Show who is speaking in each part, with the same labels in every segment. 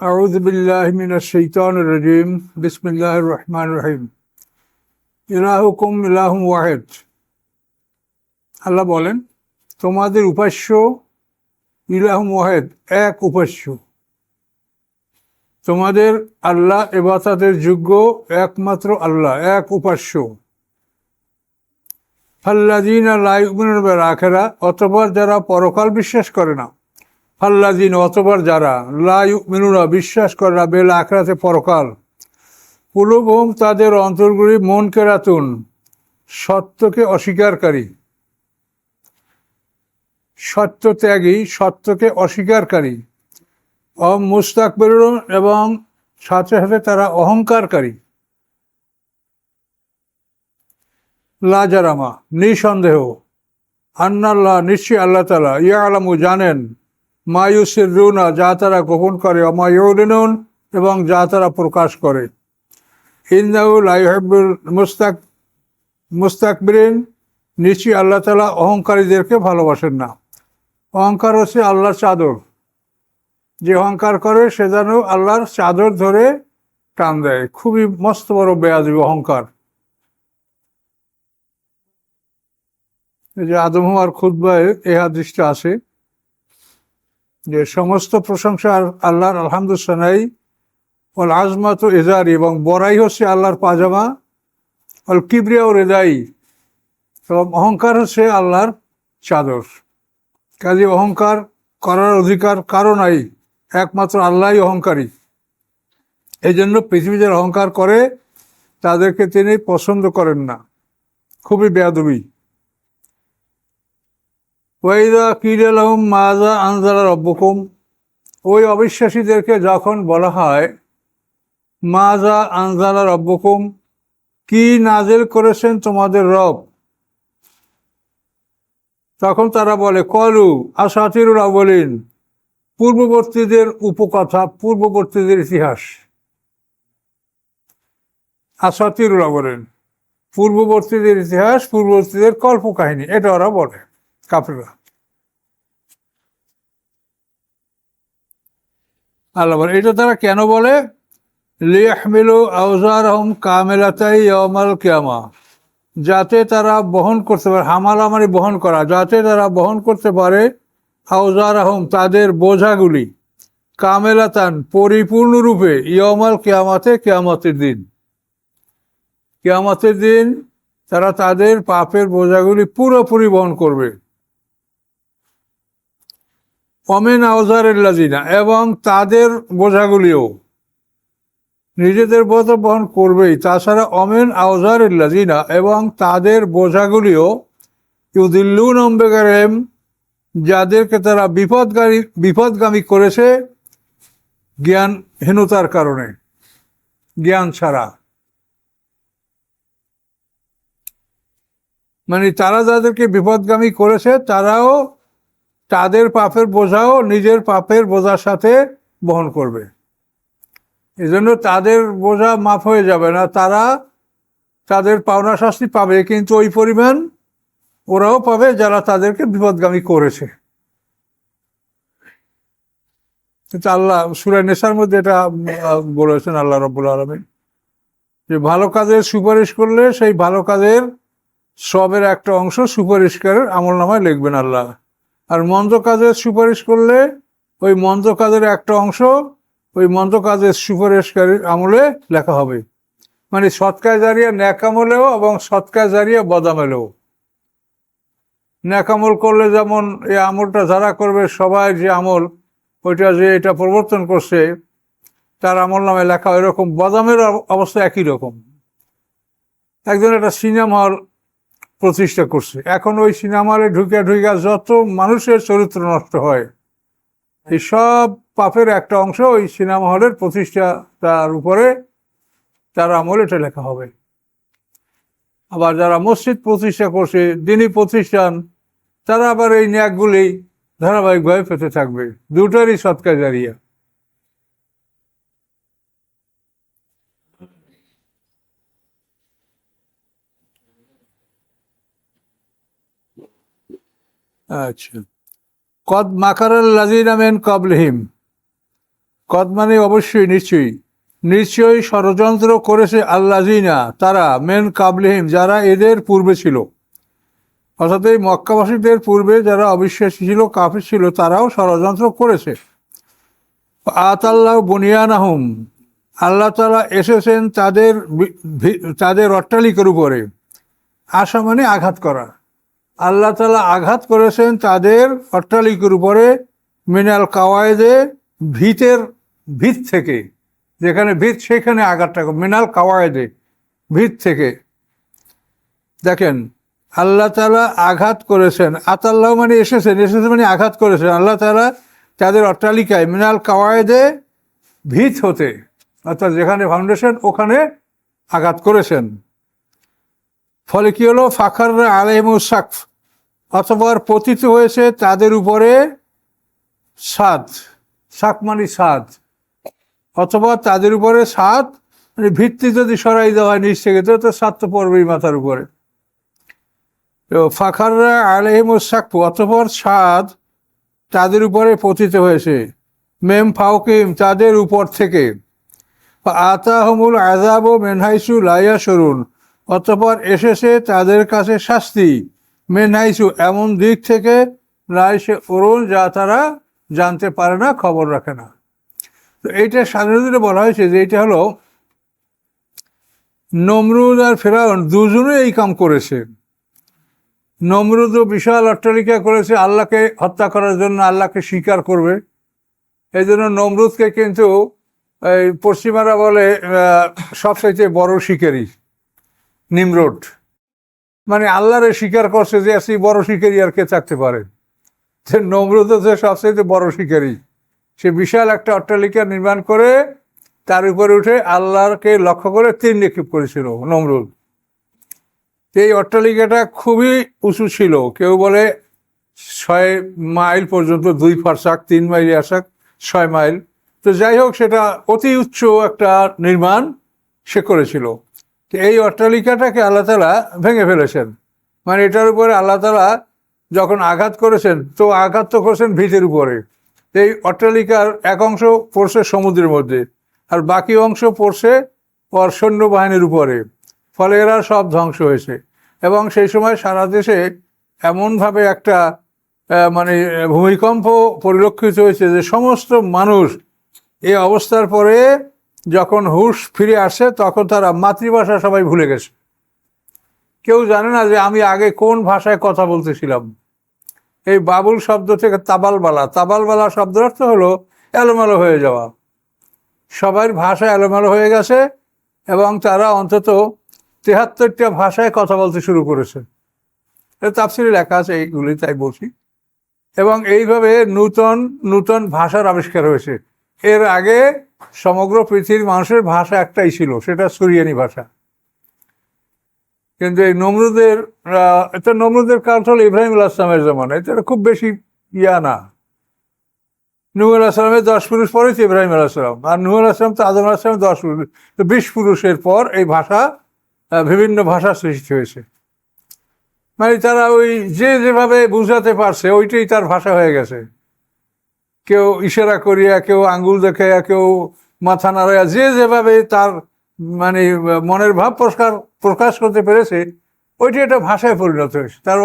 Speaker 1: أعوذ بالله من الشيطان الرجيم بسم الله الرحمن الرحيم ইলাহুকুম ইলাহুম ওয়াহেদ আল্লাহ বলেন তোমাদের উপাস্য ইলাহুম ওয়াহেদ এক উপাস্য তোমাদের আল্লাহ এবাতাদের যোগ্য একমাত্র আল্লাহ এক উপাস্য ফাল্লাদিন লাইমিনের আখেরা অতবার যারা পরকাল বিশ্বাস করে না ফাল্লাদিন অতবার যারা লাইক মিনুরা বিশ্বাস করে না, বেল আখরাতে পরকাল। পুলুবহম তাদের অন্তর্গুলি মন কেরাতুন সত্যকে অস্বীকারকারী। সত্য ত্যাগী, সত্যকে অস্বীকারকারী। অমুস্তাক বেরুন এবং সাথে সাথে তারা অহংকারকারী। লাজারামা নিঃসন্দেহ। আন্নাল্লাহ, নিশ্চয়ই আল্লাহ তালা ইয়া আলামু জানেন। মায়ুসের রুনা যা তারা গোপন করে অমায়ুলিনুন এবং যা তারা প্রকাশ করে। ইন্দাউ লাইহাবুল মুস্তাক, মুস্তাকবিরিন। নিশ্চয়ই আল্লাহ তালা অহংকারীদেরকে ভালোবাসেন না। অহংকার হচ্ছে আল্লাহর চাদর। যে অহংকার করে, সে যেন আল্লাহর চাদর ধরে টান দেয়। খুবই মস্ত বড় বেয়াদি অহংকার। যে আদম হওয়ার খুদ্ায় এ হাদিসটা আছে। যে সমস্ত প্রশংসা আল্লাহর আলহামদুসানাই অল আজমা তো এজারি এবং বড়াই হচ্ছে আল্লাহর পাজামা। অল কিবরিয়া ও রেদাই এবং অহংকার হচ্ছে আল্লাহর চাদর। কাজে অহংকার করার অধিকার কারও নাই, একমাত্র আল্লাহই অহংকারী। এই জন্য পৃথিবীতে অহংকার করে, তাদেরকে তিনি পছন্দ করেন না। খুবই বেয়াদবি। ওয়াইদা কিরালহম মাজা আনজালা রব্বকুম। ওই অবিশ্বাসীদেরকে যখন বলা হয় মাজা আনজালা রব্বকুম, কি নাজেল করেছেন তোমাদের রব? তখন তারা বলে, কলু আসাতিরুল আবলিন পূর্ববর্তীদের উপকথা, পূর্ববর্তীদের ইতিহাস। আসাতিরুল আবলিন পূর্ববর্তীদের ইতিহাস, পূর্ববর্তীদের কল্প কল্পকাহিনী, এটা ওরা বলে, কাফেররা। আল্লাহ বলে, এটা তারা কেন বলে? আহম কামেলাতাই ইয়মাল যাতে তারা বহন করতে পারে হামালা মানে বহন করা, যাতে তারা বহন করতে পারে আউজার আহম তাদের বোঝাগুলি কামেলাতান পরিপূর্ণরূপে ইয়মাল কেয়ামাতে কেয়ামতের দিন। কেয়ামতের দিন তারা তাদের পাপের বোঝাগুলি পুরোপুরি বহন করবে। অমেন আউজারেল্লাজিনা এবং তাদের বোঝাগুলিও। নিজেদের বোঝা বহন করবেই। তাছাড়া অমেন আউজারেল্লাজিনা এবং তাদের বোঝাগুলিও ইউদিল্লুন অম্বেগারেম যাদেরকে তারা বিপদগামী বিপদগামী করেছে, জ্ঞানহীনতার কারণে, জ্ঞান ছাড়া। মানে তারা যাদেরকে বিপদগামী করেছে, তারাও তাদের পাপের বোঝাও নিজের পাপের বোঝার সাথে বহন করবে। এই জন্য তাদের বোঝা মাফ হয়ে যাবে না, তারা তাদের পাওনা শাস্তি পাবে, কিন্তু ওই পরিমাণ ওরাও পাবে যারা তাদেরকে বিপদগামী করেছে। আল্লাহ সুরায় নেশার মধ্যে এটা বলেছেন আল্লাহ রব্বুল আলমী যে ভালো কাজের সুপারিশ করলে সেই ভালো কাজের সবের একটা অংশ সুপারিশকারের আমল নামায় লিখবেন আল্লাহ। আর মন্দ কাজের সুপারিশ করলে ওই মন্দ কাজের একটা অংশ ওই মন্দ কাজের সুপারিশকারীর আমলে লেখা হবে। মানে সৎকায় জারিয়া ন্যাকামলেও এবং সৎকায় জারিয়া বদামেলেও। ন্যাকামল করলে যেমন এই আমলটা যারা করবে সবাই যে আমল, ওইটা যে এটা প্রবর্তন করছে, তার আমল নামে লেখা এরকম বদামের অবস্থা একই রকম। একজন একটা সিনেমা হল প্রতিষ্ঠা করছে। এখন ওই সিনেমারে ঢুকে ঢুকে যত মানুষের চরিত্র নষ্ট হয়, এই সব পাপের একটা অংশ ওই সিনেমা হলের প্রতিষ্ঠা তার উপরে তার আমল এটা লেখা হবে। আবার যারা মসজিদ প্রতিষ্ঠা করছে দিনই প্রতিষ্ঠান, তারা আবার এই ন্যাকগুলি ধারাবাহিকভাবে পেতে থাকবে। দুটারই সৎকার জারিয়া। আচ্ছা। কদ মাকারাল লাজিনা মেন কবলহিম কদ মানে অবশ্যই, নিশ্চয়ই। নিশ্চয়ই ষড়যন্ত্র করেছে আল্লাজিনা তারা মেন কাবলিহিম যারা এদের পূর্বে ছিল। অর্থাৎ এই মক্কাবাসীদের পূর্বে যারা অবিশ্বাসী ছিল, কাফির ছিল, তারাও ষড়যন্ত্র করেছে। আতাল্লাহ বুনিয়ানাহুম। আল্লাহ তালা এসেছেন তাদের তাদের অট্টালিকার উপরে। আশা মানে আঘাত করা। আল্লাহ তালা আঘাত করেছেন তাদের অট্টালিকার উপরে মিনাল কাওয়ায়দে ভিতের ভিত থেকে, যেখানে ভিত, সেখানে আঘাতটা। মিনাল কাওয়ায়দে ভিত থেকে। দেখেন, আল্লাহ তালা আঘাত করেছেন, আতাল্লাহ মানে এসেছেন এসেছেন মানে আঘাত করেছেন। আল্লাহ তালা তাদের অট্টালিকায় মিনাল কাওয়ায়দে ভিত হতে, অর্থাৎ যেখানে ফাউন্ডেশন, ওখানে আঘাত করেছেন। ফলে কি হলো? ফাখার আলহিমুল সাকফ অথবা পতিত হয়েছে তাদের উপরে সাদ সাক মানে সাদ অথবা তাদের উপরে সাদ মানে ভিত্তি যদি সরাই দেওয়া হয় নিচ থেকে তো সাত তো পড়বেই মাথার উপরে। ফাখাররা আলহিমুল সাকফ অথবা সাদ তাদের উপরে পতিত হয়েছে। মেম ফাউকিম তাদের উপর থেকে। আতাহমুল আজাব ও মেনহাইসু লাইয়া সরুন অতপর এসেছে তাদের কাছে শাস্তি। মেনহাইসু এমন দিক থেকে লাইসে অরুণ, যা তারা জানতে পারে না, খবর রাখে না। তো এইটা সাধারণত বলা হয়েছে যে এটা হলো নমরুদ আর ফেরাউন দুজনে এই কাম করেছে। নমরুদও বিশাল অট্টালিকা করেছে, আল্লাহকে হত্যা করার জন্য, আল্লাহকে স্বীকার করবে। এই জন্য নমরুদকে কিন্তু এই পশ্চিমারা বলে সবচাইতে বড় শিকারী নিমরোড মানে আল্লাহরে স্বীকার করছে যে আসি বড় শিকারী আর কে থাকতে পারে। যে নমরুদ হচ্ছে সবচাইতে বড় শিকারী, সে বিশাল একটা অট্টালিকা নির্মাণ করে তার উপরে উঠে আল্লাহকে লক্ষ্য করে তীর নিক্ষেপ করেছিল নমরুদ। এই অট্টালিকাটা খুবই উঁচু ছিল, কেউ বলে ছয় মাইল পর্যন্ত, দুই ফারসাক তিন মাইল আসাক, ছয় মাইল। তো যাই হোক, সেটা অতি উচ্চ একটা নির্মাণ সে করেছিল। তো এই অট্টালিকাটাকে আল্লাহ তালা ভেঙে ফেলেছেন। মানে এটার উপরে আল্লাহ তালা যখন আঘাত করেছেন, তো আঘাত তো করেছেন ভিতের উপরে। এই অট্টালিকার এক অংশ পড়ছে সমুদ্রের মধ্যে, আর বাকি অংশ পড়ছে ওর সৈন্যবাহিনীর উপরে। ফলে এরা সব ধ্বংস হয়েছে। এবং সেই সময় সারা দেশে এমনভাবে একটা মানে ভূমিকম্প পরিলক্ষিত হয়েছে যে সমস্ত মানুষ এই অবস্থার পরে যখন হুশ ফিরে আসে, তখন তারা মাতৃভাষা সবাই ভুলে গেছে। কেউ জানে না যে আমি আগে কোন ভাষায় কথা বলতেছিলাম। এই বাবুল শব্দ থেকে তাবালবালা। তাবালবালা শব্দের অর্থ হলো এলোমেলো হয়ে যাওয়া। সবার ভাষা এলোমেলো হয়ে গেছে এবং তারা অন্তত তেহাত্তরটা ভাষায় কথা বলতে শুরু করেছে। তাফসিরে লেখা আছে, এইগুলি তাই বলছি। এবং এইভাবে নূতন নূতন ভাষার আবিষ্কার হয়েছে। এর আগে সমগ্র পৃথিবীর মানুষের ভাষা একটাই ছিল, সেটা সুরিয়ানি ভাষা। কিন্তু এই নমরুদের এটা নমরুদের কাল হলো ইব্রাহিম আল্লাহ আসলামের জমানা, এটা খুব বেশি ইয়া না। নুহ আল্লাহ সালামের দশ পুরুষ পরেই তো ইব্রাহিম আল্লাহ সালাম, আর নুহ আল্লাহ সালাম তো আদম আল্লাহ দশ পুরুষ, তো বিশ পুরুষের পর এই ভাষা বিভিন্ন ভাষা সৃষ্টি হয়েছে। মানে তারা ওই যে যেভাবে বুঝাতে পারছে, ওইটাই তার ভাষা হয়ে গেছে। কেউ ইশারা করিয়া, কেউ আঙ্গুল দেখাইয়া, কেউ মাথা নাড়াইয়া, যে যেভাবে তার মানে মনের ভাব প্রকাশ প্রকাশ করতে পেরেছে, ওইটি একটা ভাষায় পরিণত হয়েছে। তার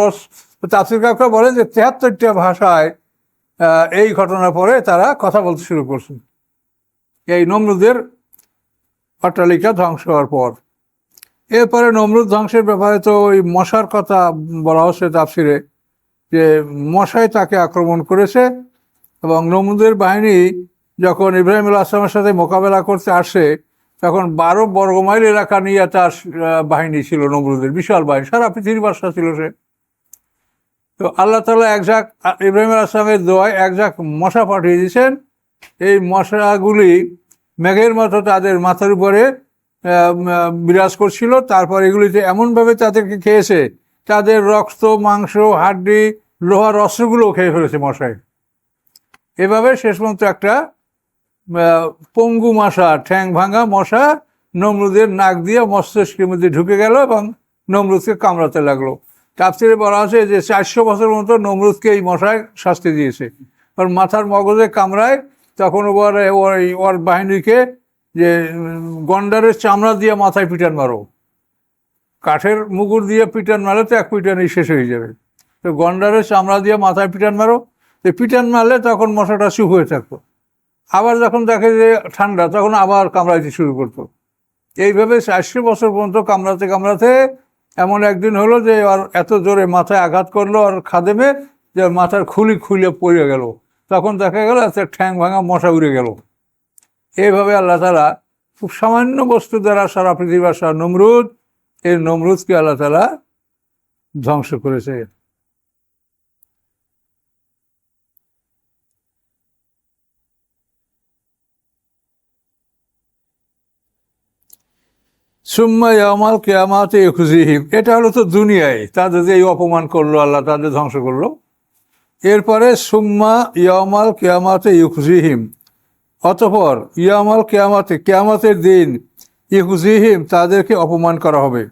Speaker 1: তাফসির কাকরা বলেন যে তেহাত্তরটা ভাষায় এই ঘটনার পরে তারা কথা বলতে শুরু করছেন। এই নমরুদের অট্টালিকা ধ্বংস হওয়ার পর। এরপরে নমরুদ ধ্বংসের ব্যাপারে তো ওই মশার কথা বলা হচ্ছে তাফসিরে, যে মশাই তাকে আক্রমণ করেছে এবং নমুদের বাহিনী যখন ইব্রাহিম আল আসলামের সাথে মোকাবেলা করতে আসে, তখন বারো বর্গমাইল এলাকা নিয়ে তার বাহিনী ছিল নমরুদের, বিশাল বাহিনী, সারা পৃথিবীর বাসা ছিল সে। তো আল্লাহ তালা এক ঝাঁক, ইব্রাহিম আল আসলামের দোয়ায় এক ঝাঁক মশা পাঠিয়ে দিয়েছেন। এই মশাগুলি মেঘের মতো তাদের মাথার উপরে বিরাজ করছিল। তারপর এগুলিতে এমনভাবে তাদেরকে খেয়েছে, তাদের রক্ত, মাংস, হাড্ডি, লোহার অস্ত্রগুলোও খেয়ে ফেলেছে মশাই এভাবে শেষ পর্যন্ত একটা পঙ্গু মশা, ঠ্যাং ভাঙা মশা নমরুদের নাক দিয়ে মস্তিষ্কের মধ্যে ঢুকে গেল এবং নমরুদকে কামড়াতে লাগল। তাফসিরে বলা আছে যে চারশো বছর মতো নমরুদকে এই মশায় শাস্তি দিয়েছে। কারণ মাথার মগজে কামড়ায়, তখন ওর ওর বাহিনীকে যে গন্ডারের চামড়া দিয়ে মাথায় পিটান মারো। কাঠের মুগুর দিয়ে পিটান মারলে তো এক পিটানই শেষ হয়ে যাবে। তো গন্ডারের চামড়া দিয়ে মাথায় পিটান মারো তো পিটান মারলে তখন মশাটা চুপ হয়ে থাকতো। আবার যখন দেখে যে ঠান্ডা, তখন আবার কামড়াইতে শুরু করতো। এইভাবে চারশো বছর পর্যন্ত কামড়াতে কামড়াতে এমন একদিন হলো যে আর এত জোরে মাথায় আঘাত করল আর খাদেমে যে মাথার খুলি খুলে পড়ে গেল। তখন দেখা গেল একটা ঠ্যাং ভাঙা মশা উড়ে গেল। এইভাবে আল্লাহ তালা খুব সামান্য বস্তু দ্বারা সারা পৃথিবীর সারা নমরুদ, এই নমরুদকে আল্লাহ তালা ধ্বংস করেছে। সুম্মা ইয়ামাল কেয়ামাতে খুশিহিম এটা হলো তো দুনিয়ায়। তাদের যে এই অপমান করল, আল্লাহ তাদের ধ্বংস করল। এরপরে সুম্মা ইয়ামাল কেয়ামাতে ইউকুজিহিম অতপর ইয়ামাল কেয়ামাতে, কেয়ামাতের দিন ইকুজিহিম তাদেরকে অপমান করা হবে।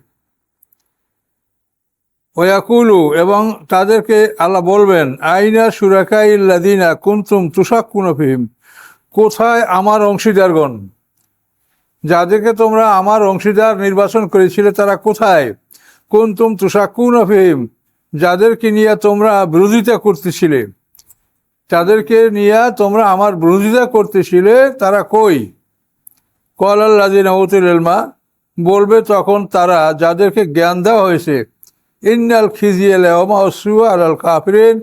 Speaker 1: ওয়াকুলু, এবং তাদেরকে আল্লাহ বলবেন, আইনা সুরাকাই লাদিনা কুন্তুম তুষাক কুনফিহিম কোথায় আমার অংশীদারগণ? যাদেরকে তোমরা আমার অংশীদার নির্বাচন করেছিলে, তারা কোথায়? কুন্তুম তুষাকুন ফিহিম যাদেরকে নিয়ে তোমরা বিরোধিতা করতেছিলে। তাদেরকে নিয়ে তোমরা আমার বিরোধিতা করতেছিলে, তারা কই? কল আল্লাদিন আউতুল এলমা বলবে তখন তারা যাদেরকে জ্ঞান দেওয়া হয়েছে, ইন্নাল খিজিয়াল অসুয়া আল কাফরিন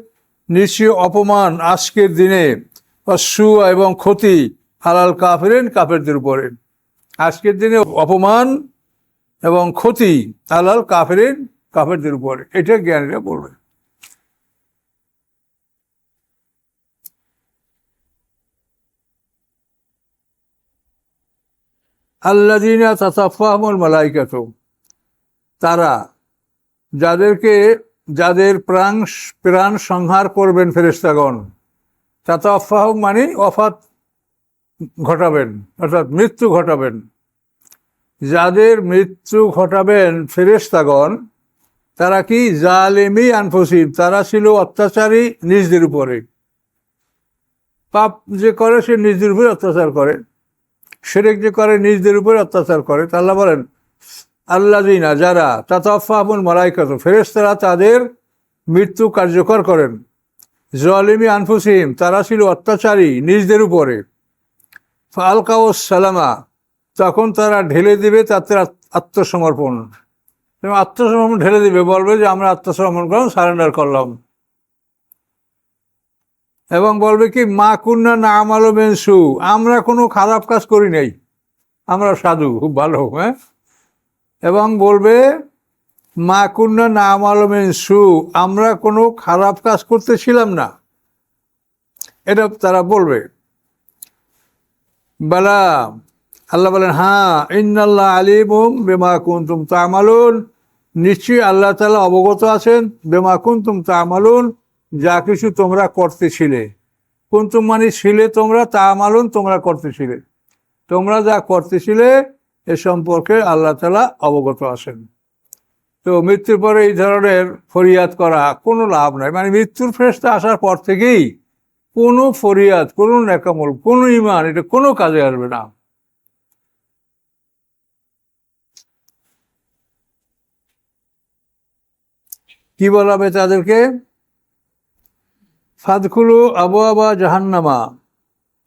Speaker 1: নিশ্চয় অপমান আজকের দিনে অসুয়া এবং ক্ষতি আলাল কাফিরেন কাফেরদের উপরে। আজকের দিনে অপমান এবং ক্ষতি আলাল কাফেরের, কাফেরদের উপরে। এটা জ্ঞানীরা বলবে। আল্লাদিনা তাতাফাহমুল মালাইকাত, তারা যাদেরকে, যাদের প্রাণ প্রাণ সংহার করবেন ফেরেস্তাগণ তাতাফাহ মানে অফাত ঘটাবেন, অর্থাৎ মৃত্যু ঘটাবেন। যাদের মৃত্যু ঘটাবেন ফেরেস্তাগণ তারা কি জালেমি আনফসিব তারা ছিল অত্যাচারী নিজদের উপরে। পাপ যে করে, সে নিজদের উপরে অত্যাচার করে। সেরেক যে করে, নিজদের উপরে অত্যাচার করে। তা আল্লাহ বলেন আল্লাহ দিনা যারা তাতাফাহুল মালাইকাত ফেরেস্তারা তাদের মৃত্যু কার্যকর করেন। জলিমি আনফুসিম তারা ছিল অত্যাচারী নিজদের উপরে। ফালকাও সালামা, তখন তারা ঢেলে দিবে তাদের আত্মসমর্পণ। এবং আত্মসমর্পণ ঢেলে দিবে, বলবে যে, আমরা আত্মসমর্পণ করলাম, সারেন্ডার করলাম। এবং বলবে কি, মা কুন্না না আমালো মেনসু, আমরা কোনো খারাপ কাজ করি নাই। আমরা সাধু, খুব ভালো হ্যাঁ? এবং বলবে, মা কুন্না না আমালো মেনসু, আমরা কোনো খারাপ কাজ করতেছিলাম না। এটা তারা বলবে। বেলা, আল্লাহ বলেন হ্যাঁ ইন্নাল্লাহ আলিমুম বেমা কুন্তুম তামালুন। নিশ্চয়ই আল্লাহ তালা অবগত আছেন, বেমা কুন্তুম তামালুন, যা কিছু তোমরা করতেছিলে। কুন্তুম মানে ছিলে তোমরা, তামালুন তোমরা করতেছিলে। তোমরা যা করতেছিলে, এ সম্পর্কে আল্লাহ তালা অবগত আছেন। তো মৃত্যুর পরে এই ধরনের ফরিয়াদ করা কোনো লাভ নাই। মানে মৃত্যুর ফেরস্তা আসার পর থেকেই কোনো ফরিয়াদ, কোনো নেকামল কোনো ইমান এটা কোনো কাজে আসবে না। কি বলা হবে তাদেরকে? ফাদকুলু আবু আবা জাহান্নামা।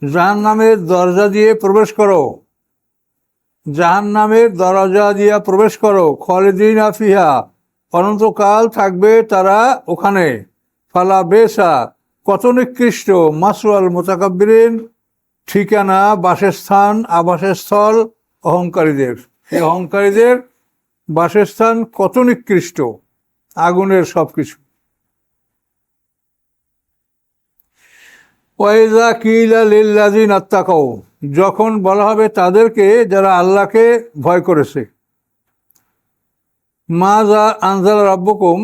Speaker 1: জাহান্নামের দরজা দিয়ে প্রবেশ করো। জাহান্নামের দরজা দিয়ে প্রবেশ করো। খলেদিন আফিহা অনন্তকাল থাকবে তারা ওখানে। ফালা বেসা কত নিকৃষ্ট? মাসুয়াল মোতাকাব্বিরিন, ঠিকানা, বাসস্থান, আবাসস্থল, অহংকারীদের। এই অহংকারীদের বাসস্থান কত নিকৃষ্ট? আগুনের সব কিছু ওয়াইজা কিলা লিল্লাজিন আত্মাকাও যখন বলা হবে তাদেরকে যারা আল্লাহকে ভয় করেছে। মা যা আনজাল রব্বকুম,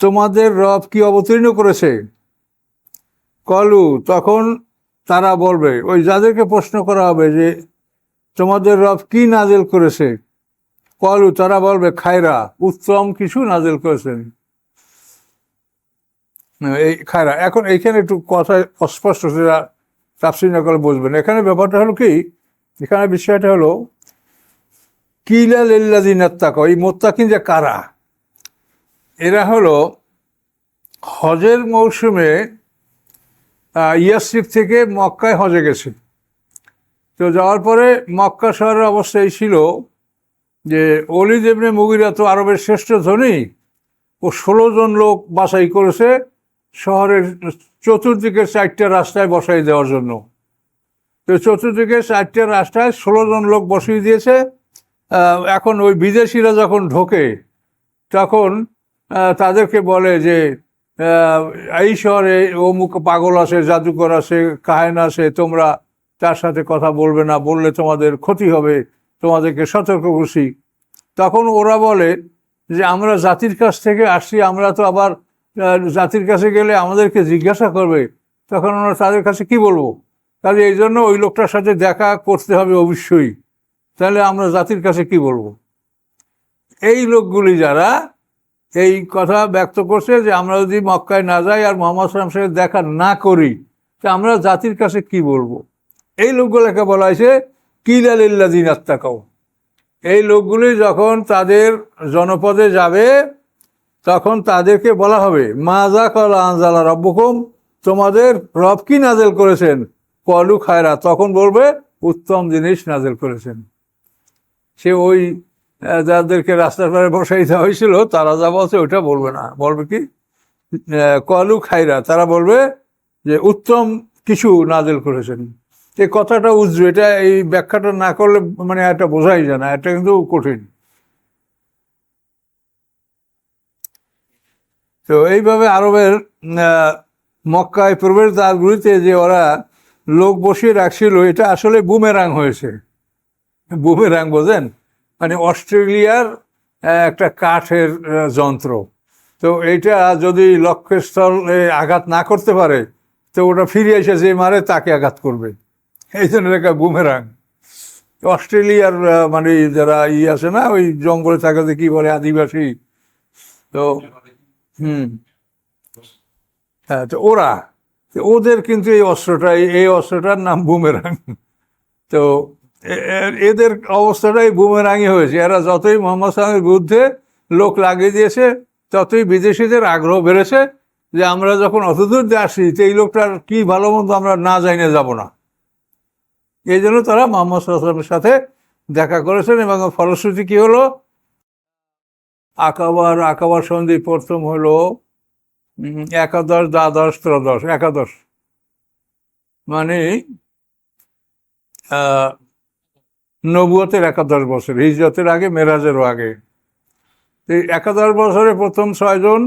Speaker 1: তোমাদের রব কি অবতীর্ণ করেছে? কলু, তখন তারা বলবে, ওই যাদেরকে প্রশ্ন করা হবে যে, তোমাদের রব কি নাজেল করেছে? কলু, তারা বলবে, খায়রা, উত্তম কিছু নাজেল করেছেন। এই খায়রা, এখন এইখানে একটু কথা অস্পষ্ট, সেটা না করে বুঝবেন। এখানে ব্যাপারটা হলো কি, এখানে বিষয়টা হলো কিলাল ইল্লাদিন আত্মাক এই মোত্তাকিন যে কারা? এরা হলো হজের মৌসুমে ইয়াসরিফ থেকে মক্কায় হজে গেছে। তো যাওয়ার পরে মক্কা শহরের অবস্থা এই ছিল যে অলি দেবনে মুগিরা তো আরবের শ্রেষ্ঠ ধনী, ও ষোলো জন লোক বাছাই করেছে শহরের চতুর্দিকে চারটে রাস্তায় বসাই দেওয়ার জন্য। তো চতুর্দিকে চারটে রাস্তায় ষোলো জন লোক বসিয়ে দিয়েছে। এখন ওই বিদেশিরা যখন ঢোকে, তখন তাদেরকে বলে যে এই শহরে অমুক পাগল আছে, জাদুকর আছে, কাহেন আছে, তোমরা তার সাথে কথা বলবে না, বললে তোমাদের ক্ষতি হবে, তোমাদেরকে সতর্ক করছি। তখন ওরা বলে যে, আমরা জাতির কাছ থেকে আসছি, আমরা তো আবার জাতির কাছে গেলে আমাদেরকে জিজ্ঞাসা করবে। তখন আমরা তাদের কাছে কি বলব? তাহলে এই জন্য ওই লোকটার সাথে দেখা করতে হবে অবশ্যই। তাহলে আমরা জাতির কাছে কি বলব? এই লোকগুলি যারা এই কথা ব্যক্ত করছে যে আমরা যদি মক্কায় না যাই আর মোহাম্মদ সালাম সাথে দেখা না করি, তা আমরা জাতির কাছে কি বলব? এই লোকগুলোকে বলা হয়েছে কিলালিল্লাদিন আত্মাকাও এই লোকগুলি যখন তাদের জনপদে যাবে, তখন তাদেরকে বলা হবে মাজা কলা আনজালা রব্বকুম, তোমাদের রব কি নাজেল করেছেন? কলু খায়রা। তখন বলবে, উত্তম জিনিস নাজেল করেছেন। সে ওই যাদেরকে রাস্তার পারে বসাই দেওয়া হয়েছিল, তারা যা বলছে ওইটা বলবে না। বলবে কি? কলু খাইরা, তারা বলবে যে উত্তম কিছু নাজেল করেছেন। এই কথাটা উজ্জ্ব এটা এই ব্যাখ্যাটা না করলে মানে এটা বোঝাই যায় না, এটা কিন্তু কঠিন। তো এইভাবে আরবের মক্কায় প্রবেশ দ্বারগুলিতে যে ওরা লোক বসিয়ে রাখছিল, এটা আসলে বুমেরাং হয়েছে। বুমেরাং বোঝেন? মানে অস্ট্রেলিয়ার একটা কাঠের যন্ত্র। তো এইটা যদি লক্ষ্যস্থলে আঘাত না করতে পারে, তো ওটা ফিরে এসে যে মারে তাকে আঘাত করবে। এই জন্য লেখা বুমেরাং। অস্ট্রেলিয়ার মানে যারা ই আছে না, ওই জঙ্গলে থাকাতে কি বলে আদিবাসী, তো হুম। হ্যাঁ তো ওরা ওদের কিন্তু এই অস্ত্রটা, এই- অস্ত্রটার নাম বুমেরাং। তো এদের অবস্থাটাই বুমেরাঙই হয়েছে। এরা যতই মোহাম্মদ সালামের বিরুদ্ধে লোক লাগিয়ে দিয়েছে, ততই বিদেশিদের আগ্রহ বেড়েছে যে আমরা যখন অতদূর দিয়ে আসি তো এই লোকটার কি ভালো মন্দ আমরা না জানিয়ে যাব না। এই জন্য তারা মোহাম্মদ সাল্লামের সাথে দেখা করেছেন এবং ফলশ্রুতি কি হলো? আকাবার আকাবার সন্ধি প্রথম হলো একাদশ, দ্বাদশ, ত্রয়োদশ, একাদশ। মানে নবুয়তের একাদশ বছর, হিজরতের আগে, মেরাজেরও আগে। এই একাদশ বছরে প্রথম ছয়জন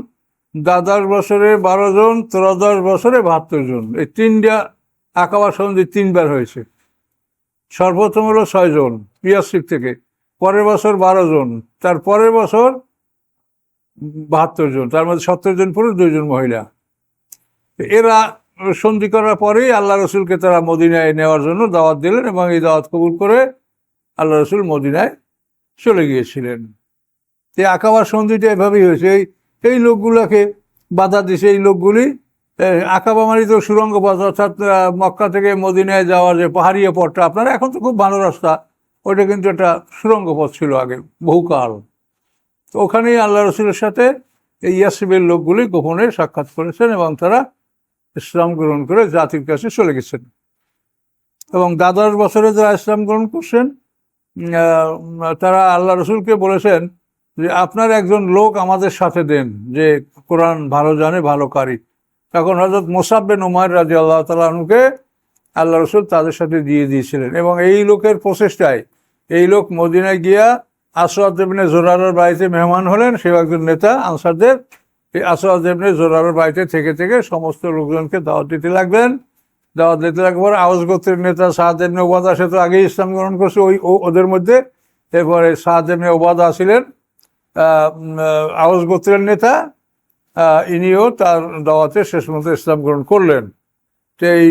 Speaker 1: দ্বাদশ বছরে বারো জন, ত্রয়োদশ বছরে বাহাত্তর জন। এই তিনটা আকাবার সন্ধি তিনবার হয়েছে। সর্বপ্রথম হলো ছয়জন পিয়াসিক থেকে। পরের বছর বারো জন, তার পরের বছর বাহাত্তর জন, তার মধ্যে সত্তর জন পুরুষ দুইজন মহিলা। এরা সন্ধি করার পরেই আল্লাহ রসুলকে তারা মদিনায় নেওয়ার জন্য দাওয়াত দিলেন এবং এই দাওয়াত কবুল করে আল্লাহ রসুল মদিনায় চলে গিয়েছিলেন। এই আকাবার সন্ধিটা এভাবেই হয়েছে। এই এই লোকগুলোকে বাধা দিছে এই লোকগুলি আহ, আকাবা মানে তো সুরঙ্গ পথ অর্থাৎ মক্কা থেকে মদিনায় যাওয়ার যে পাহাড়িয়া পথটা আপনারা এখন তো খুব ভালো রাস্তা। ওটা কিন্তু একটা সুরঙ্গ পথ ছিল আগে বহুকাল। তো ওখানেই আল্লাহ রসুলের সাথে এই ইয়াসিবের লোকগুলি গোপনে সাক্ষাৎ করেছেন এবং তারা ইসলাম গ্রহণ করে জাতির কাছে চলে গেছেন। এবং দ্বাদশ বছরে যারা ইসলাম গ্রহণ করছেন তারা আল্লাহ রসুলকে বলেছেন যে আপনার একজন লোক আমাদের সাথে দেন, যে কোরআন ভালো জানে, ভালো কারি। তখন হজরত মোসাব্বেন উমার রাজি আল্লাহ তালুকে আল্লাহ রসুল তাদের সাথে দিয়ে দিয়েছিলেন। এবং এই লোকের প্রচেষ্টায় এই লোক মদিনায় গিয়া আসওয়াদ দেবনে জোরারের বাড়িতে মেহমান হলেন। সেও একজন নেতা, আনসারদের। এই আসওয়াদ দেবনে জোরারের বাড়িতে থেকে থেকে সমস্ত লোকজনকে দাওয়াত দিতে লাগলেন। দাওয়াত দিতে লাগবার আওয়াজ গোত্রের নেতা সাহাদেবনে ওবাদা, সে তো আগেই ইসলাম গ্রহণ করছে, ওই ওদের মধ্যে। এরপরে সাহাদেবনে ওবাদা ছিলেন আওয়াজ গোত্রের নেতা ইনিও তার দাওয়াতে শেষ মতো ইসলাম গ্রহণ করলেন। তো এই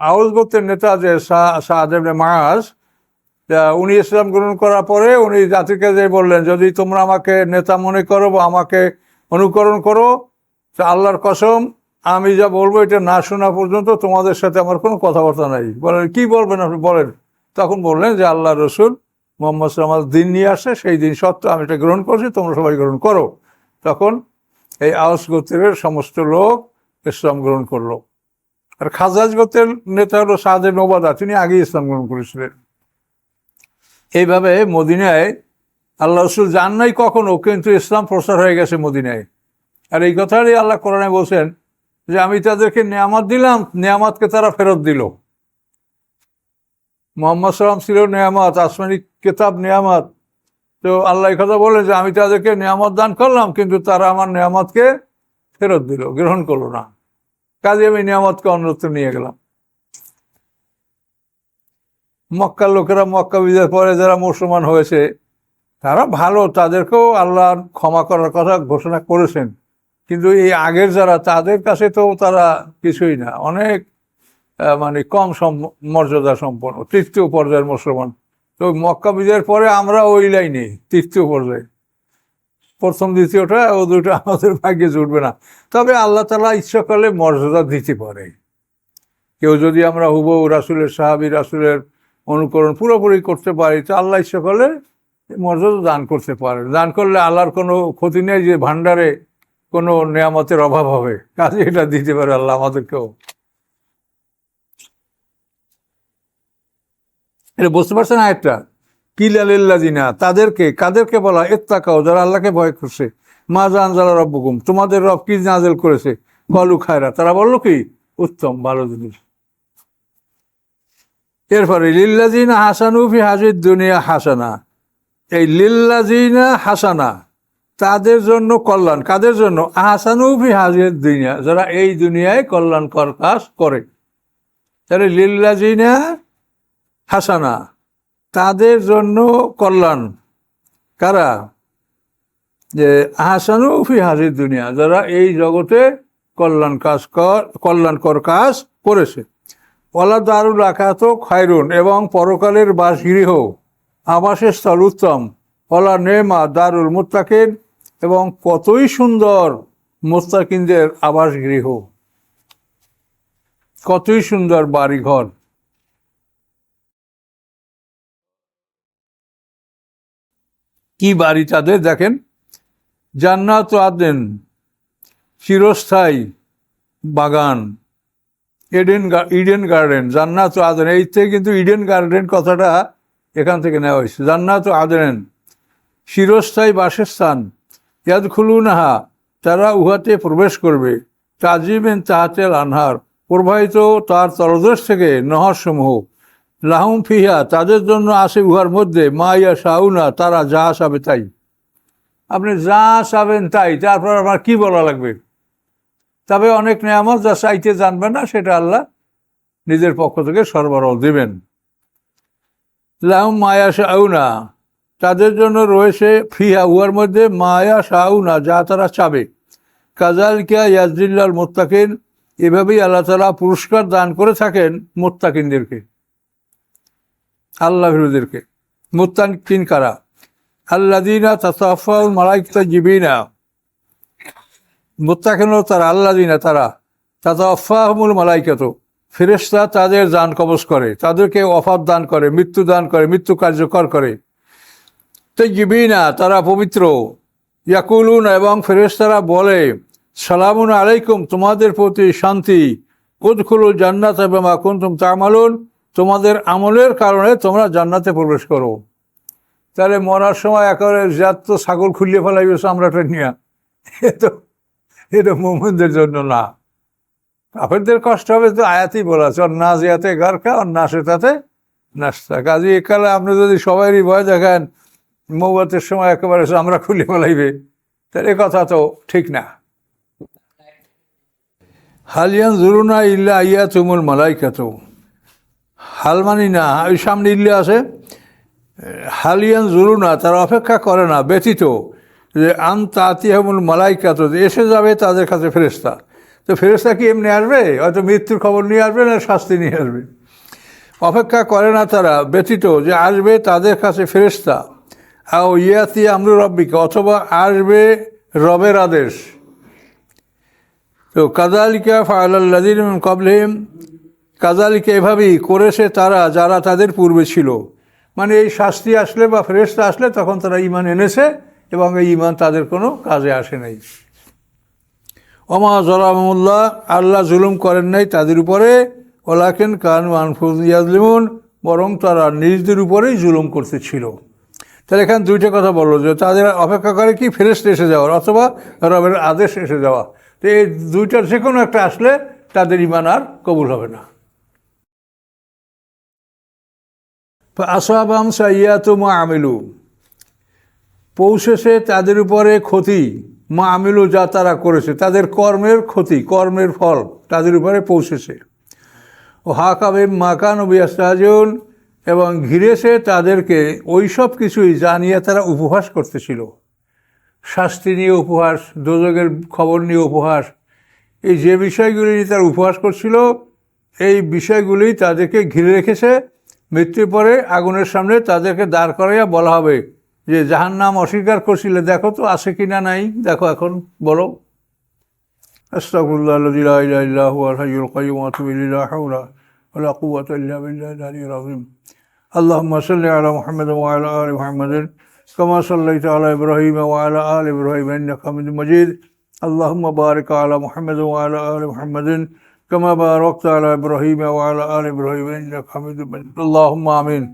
Speaker 1: আওয়াজ গোত্রের নেতা যে সাহাদেবনে মাস উনি ইসলাম গ্রহণ করার পরে উনি জাতিকে যে বললেন, যদি তোমরা আমাকে নেতা মনে করো বা আমাকে অনুকরণ করো, তা আল্লাহর কসম আমি যা বলব এটা না শোনা পর্যন্ত তোমাদের সাথে আমার কোনো কথাবার্তা নাই। বলেন, কি বলবেন আপনি? বলেন। তখন বললেন যে আল্লাহ রসুল মোহাম্মদ সাল্লাম দিন নিয়ে আসে, সেই দিন সত্ত্বেও আমি এটা গ্রহণ করছি, তোমরা সবাই গ্রহণ করো। তখন এই আওয়াজ গোত্রের সমস্ত লোক ইসলাম গ্রহণ করল। আর খাজাজ গোত্রের নেতা হলো সাদে নোবাদা, তিনি আগে ইসলাম গ্রহণ করেছিলেন। এইভাবে মদিনায় আল্লাহ রসুল যান নাই কখনো, কিন্তু ইসলাম প্রসার হয়ে গেছে মদিনায়। আর এই কথাটাই আল্লাহ কোরআনে বলছেন যে আমি তাদেরকে নিয়ামত দিলাম, নিয়ামতকে তারা ফেরত দিল। মোহাম্মদ সাল্লাম ছিল নিয়ামত, আসমানি কেতাব নিয়ামত। তো আল্লাহ কথা বলে যে, আমি তাদেরকে নিয়ামত দান করলাম, কিন্তু তারা আমার নিয়ামতকে ফেরত দিল, গ্রহণ করল না। কাজে আমি নিয়ামতকে অন্যত্র নিয়ে গেলাম। মক্কার লোকেরা মক্কা বিজয়ের পরে যারা মুসলমান হয়েছে, তারা ভালো, তাদেরকেও আল্লাহ ক্ষমা করার কথা ঘোষণা করেছেন। কিন্তু এই আগের যারা, তাদের কাছে তো তারা কিছুই না। অনেক মানে কম মর্যাদা সম্পন্ন, তৃতীয় পর্যায়ের মুসলমান। তো মক্কা বিজয়ের পরে আমরা ওই লাইনে তৃতীয় পর্যায়ে। প্রথম, দ্বিতীয়টা, ও দুটো আমাদের ভাগ্যে জুটবে না। তবে আল্লাহ তালা ইচ্ছা করলে মর্যাদা দিতে পারে। কেউ যদি আমরা হুবহু রাসুলের সাহাবি, রাসুলের অনুকরণ পুরোপুরি করতে পারি, তো আল্লাহ ইচ্ছা করলে মর্যাদা দান করতে পারে। দান করলে আল্লাহর কোনো ক্ষতি নেই যে ভান্ডারে কোনো নেয়ামতের অভাব হবে। কাজে এটা দিতে পারে আল্লাহ আমাদেরকেও। এটা বুঝতে পারছেন একটা কিলালিল্লাদিনা তাদেরকে, কাদেরকে বলা এত্তাকাও যারা আল্লাহকে ভয় করছে। মা জানজালা রব্বকুম, তোমাদের রব কি নাজেল করেছে? কলু খায়রা, তারা বলল কি? উত্তম, ভালো জিনিস। এরপরে লিল্লাজিনা হাসানুফি হাজির দুনিয়া হাসানা। এই লিল্লাজিনা হাসানা তাদের জন্য কল্যাণ। কাদের জন্য? আহসানুফি হাজির দুনিয়া। যারা এই দুনিয়ায় কল্যাণকর কাজ করে। তাহলে লিল্লাজিনা হাসানা, তাদের জন্য কল্যাণ। কারা? যে আহসানুফি হাজির দুনিয়া। যারা এই জগতে কল্যাণ কাজ কর, কল্যাণকর কাজ করেছে। ওলা দারুল আকাত খায়রুন, এবং পরকালের বাসগৃহ আবাসের স্থল উত্তম। ওলা নেমা দারুল মুত্তাকিন এবং কতই সুন্দর মোস্তাকিনদের আবাস গৃহ কতই সুন্দর বাড়িঘর। কি বাড়ি তাদের দেখেন? জান্নাত আদেন চিরস্থায়ী বাগান, এডেন ইডেন গার্ডেন, জান্নাত আদেন এই থেকে কিন্তু ইডেন গার্ডেন কথাটা এখান থেকে নেওয়া হয়েছে। জান্নাত আদেন চিরস্থায়ী বাসস্থান ইয়াদ খুলুনাহা তারা উহাতে প্রবেশ করবে। তাজিবেন তাহাতেল আনহার প্রবাহিত তার তলদেশ থেকে নহরসমূহ। লাহুম ফিহা, তাদের জন্য আসে উহার মধ্যে, মা ইয়া সাউনা তারা যা চাবে তাই। আপনি যা চাবেন তাই, তারপর আমার কি বলা লাগবে? তবে অনেক নিয়ামত যা চাইতে জানবে না, সেটা আল্লাহ নিজের পক্ষ থেকে সরবরাহ দেবেন। লাহুম মায়া সাউনা তাদের জন্য রয়েছে ফিহা, উহার মধ্যে মায়া সাউনা যা তারা চাবে। কাজাল কিয়া ইয়াজিল্লাল মোত্তাকিন, এভাবেই আল্লাহ তালা পুরস্কার দান করে থাকেন মোত্তাকিনদেরকে, আল্লাহ বিরোধীদেরকে। মোত্তাকিন কারা? আল্লাদিনা তাতাফাউল মালাইকতা জিবিনা মোত্তাকিন তারা আল্লাদিনা তারা। তাতাফাহমুল মালাইকাত। ফেরেশতা তাদের দান কবজ করে, তাদেরকে অফাত দান করে, মৃত্যু দান করে, মৃত্যু কার্যকর করে। তো জিবিনা তারা পবিত্র। ইয়াকুলুন, এবং ফেরেশতারা বলে, সালামুন আলাইকুম, তোমাদের প্রতি শান্তি। উদখুলু জান্নাত এবং কুনতুম তামালুন, তোমাদের আমলের কারণে তোমরা জান্নাতে প্রবেশ করো। তাহলে মরার সময় একেবারে যাত তো ছাগল খুলিয়ে ফেলাইবে চামড়াটা নিয়ে। এ তো এটা মোমেনদের জন্য না। কাফেরদের কষ্ট হবে তো আয়াতেই বলা আছে না জিয়াতে গারকা আর না সেটাতে নাস্তা। কাজে একালে আপনি যদি সবারই ভয় দেখেন মৌবাতের সময় একেবারে চামড়া খুলে ফেলাইবে। তার এ কথা তো ঠিক না। হালিয়ান জুরুনা ইল্লা ইয়া তুমুল মালাইকাত। হাল মানি না, ওই সামনে ইল্লে আছে। হালিয়ান জুরুনা তারা অপেক্ষা করে না, ব্যতীত যে আন তাতিয়ামুল মালাইকাত এসে যাবে তাদের কাছে ফেরেস্তা তো ফেরেস্তা কি এমনি আসবে? হয়তো মৃত্যুর খবর নিয়ে আসবে না, শাস্তি নিয়ে আসবে। অপেক্ষা করে না তারা, ব্যতীত যে আসবে তাদের কাছে ফেরেস্তা আও ইয়াতি আমরু রব্বিকে, অথবা আসবে রবের আদেশ। তো কাজালিকা ফায়াল্লাদিন কবলিম কাজালিকা এভাবেই করেছে তারা যারা তাদের পূর্বে ছিল। মানে এই শাস্তি আসলে বা ফেরেস্তা আসলে তখন তারা ইমান এনেছে এবং এই ইমান তাদের কোনো কাজে আসে নাই। ওমা জরামুল্লাহ আল্লাহ জুলুম করেন নাই তাদের উপরে, ওলাকেন কান মানফুজ ইয়াজলিমুন বরং তারা নিজেদের উপরেই জুলুম করতেছিল তাহলে এখানে দুইটা কথা বলল যে তাদের অপেক্ষা করে কি ফেরেস্ত এসে যাওয়ার অথবা রবের আদেশ এসে যাওয়া। তো এই দুইটার যে কোনো একটা আসলে তাদের ইমান আর কবুল হবে না। আসাবাম সাইয়াত মা আমিলু পৌঁছেছে তাদের উপরে ক্ষতি মা আমিলু যা তারা করেছে, তাদের কর্মের ক্ষতি, কর্মের ফল তাদের উপরে পৌঁছেছে। ও হাকাবে মাকান ও বিয়াস্তাজন এবং ঘিরে সে তাদেরকে ওই সব কিছুই যা নিয়ে তারা উপহাস করতেছিল। শাস্তি নিয়ে উপহাস দোজকের খবর নিয়ে উপহাস, এই যে বিষয়গুলি নিয়ে তারা উপহাস করছিল, এই বিষয়গুলি তাদেরকে ঘিরে রেখেছে। মৃত্যুর পরে আগুনের সামনে তাদেরকে দাঁড় করাইয়া বলা হবে যে যাহার নাম অস্বীকার করছিলে, দেখো তো আছে কি না নাই। দেখো এখন, বলো। আস্তাগফিরুল্লাহ ولا قوة إلا بالله العلي العظيم. اللهم صل على محمد وعلى آل محمد كما صليت على إبراهيم وعلى آل إبراهيم إنك حميد مجيد. اللهم بارك على محمد وعلى آل محمد كما باركت على إبراهيم وعلى آل إبراهيم إنك حميد مجيد. اللهم آمين.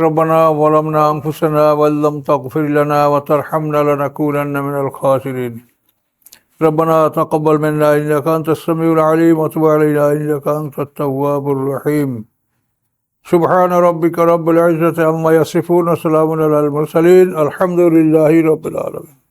Speaker 1: ربنا ظلمنا أنفسنا وإن لم تغفر لنا وترحمنا لنكونن من الخاسرين. ربنا تقبل منا إنك أنت السميع العليم وتب علينا إنك أنت التواب الرحيم. سبحان ربك رب العزة عما يصفون وسلام على المرسلين الحمد لله رب العالمين.